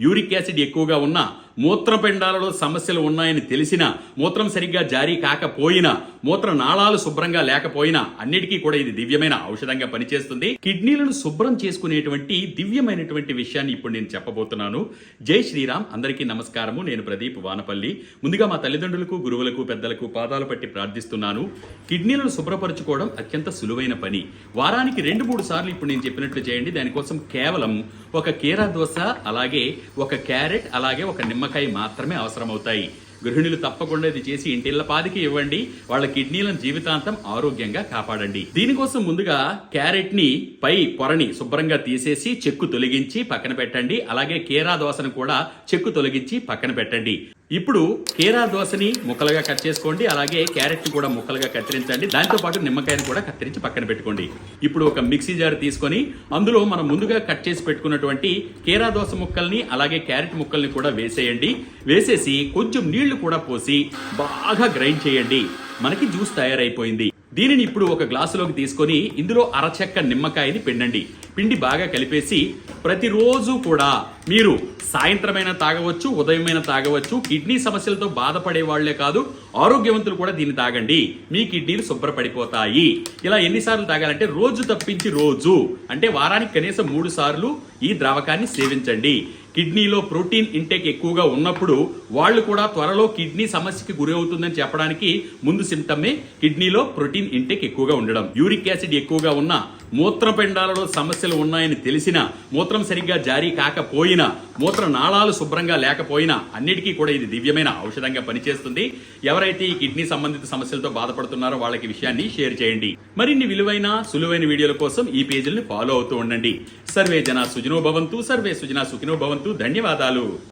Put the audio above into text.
Uric acid ఎక్కువగా ఉన్నా మూత్రపిండాలలో సమస్యలు ఉన్నాయని తెలిసినా మూత్రం సరిగ్గా జారీ కాకపోయినా మూత్ర నాళాలు శుభ్రంగా లేకపోయినా అన్నిటికీ కూడా ఇది దివ్యమైన ఔషధంగా పనిచేస్తుంది. కిడ్నీలను శుభ్రం చేసుకునేటువంటి దివ్యమైనటువంటి విషయాన్ని ఇప్పుడు నేను చెప్పబోతున్నాను. జై శ్రీరామ్. అందరికీ నమస్కారము. నేను ప్రదీప్ వానపల్లి. ముందుగా మా తల్లిదండ్రులకు గురువులకు పెద్దలకు పాదాలు పట్టి ప్రార్థిస్తున్నాను. కిడ్నీలను శుభ్రపరచుకోవడం అత్యంత సులువైన పని. వారానికి రెండు మూడు సార్లు ఇప్పుడు నేను చెప్పినట్లు చేయండి. దానికోసం కేవలం ఒక కీరా దోశ అలాగే ఒక క్యారెట్ అలాగే ఒక నిమ్మకాయ మాత్రమే అవసరమవుతాయి. గృహిణులు తప్పకుండా ఇది చేసి ఇంటిళ్ళ పాదికి ఇవ్వండి. వాళ్ళ కిడ్నీలను జీవితాంతం ఆరోగ్యంగా కాపాడండి. దీనికోసం ముందుగా క్యారెట్ని పై పొరని శుభ్రంగా తీసేసి చెక్కు తొలగించి పక్కన పెట్టండి. అలాగే కీరా దోసను కూడా చెక్కు తొలగించి పక్కన పెట్టండి. ఇప్పుడు కీరా దోసని ముక్కలుగా కట్ చేసుకోండి అలాగే క్యారెట్ కూడా ముక్కలుగా కత్తిరించండి. దాంతో పాటు నిమ్మకాయని కూడా కత్తిరించి పక్కన పెట్టుకోండి. ఇప్పుడు ఒక మిక్సీ జార్ తీసుకొని అందులో మనం ముందుగా కట్ చేసి పెట్టుకున్నటువంటి కీరా దోస ముక్కల్ని అలాగే క్యారెట్ ముక్కల్ని కూడా వేసేయండి. వేసేసి కొంచెం నీళ్ళు కూడా పోసి బాగా గ్రైండ్ చేయండి. మనకి జ్యూస్ తయారైపోయింది. దీనిని ఇప్పుడు ఒక గ్లాసులోకి తీసుకొని ఇందులో అరచెక్క నిమ్మకాయని పిండండి. పిండి బాగా కలిపేసి ప్రతిరోజు కూడా మీరు సాయంత్రమైనా తాగవచ్చు ఉదయమైనా తాగవచ్చు. కిడ్నీ సమస్యలతో బాధపడే వాళ్ళే కాదు ఆరోగ్యవంతులు కూడా దీన్ని తాగండి. మీ కిడ్నీలు శుభ్రపడిపోతాయి. ఇలా ఎన్నిసార్లు తాగాలంటే రోజు తప్పించి రోజు అంటే వారానికి కనీసం మూడు సార్లు ఈ ద్రావకాన్ని సేవించండి. కిడ్నీలో ప్రోటీన్ ఇంటేక్ ఎక్కువగా ఉన్నప్పుడు వాళ్ళు కూడా త్వరలో కిడ్నీ సమస్యకి గురి అవుతుందని చెప్పడానికి ముందు సిమ్టమే కిడ్నీలో ప్రోటీన్ ఇంటేక్ ఎక్కువగా ఉండడం. యూరిక్ యాసిడ్ ఎక్కువగా ఉన్నా మూత్రపిండాలలో సమస్యలు ఉన్నాయని తెలిసినా మూత్రం సరిగ్గా జారీ కాకపోయినా మూత్ర నాళాలు శుభ్రంగా లేకపోయినా అన్నిటికీ కూడా ఇది దివ్యమైన ఔషధంగా పనిచేస్తుంది. ఎవరైతే ఈ కిడ్నీ సంబంధిత సమస్యలతో బాధపడుతున్నారో వాళ్ళకి విషయాన్ని షేర్ చేయండి. మరిన్ని విలువైన సులువైన వీడియోల కోసం ఈ పేజీల్ని ఫాలో అవుతూ ఉండండి. సర్వే జన సుజనో భవంతు సర్వే సుజనా సుఖినో భవంతు. ధన్యవాదాలు.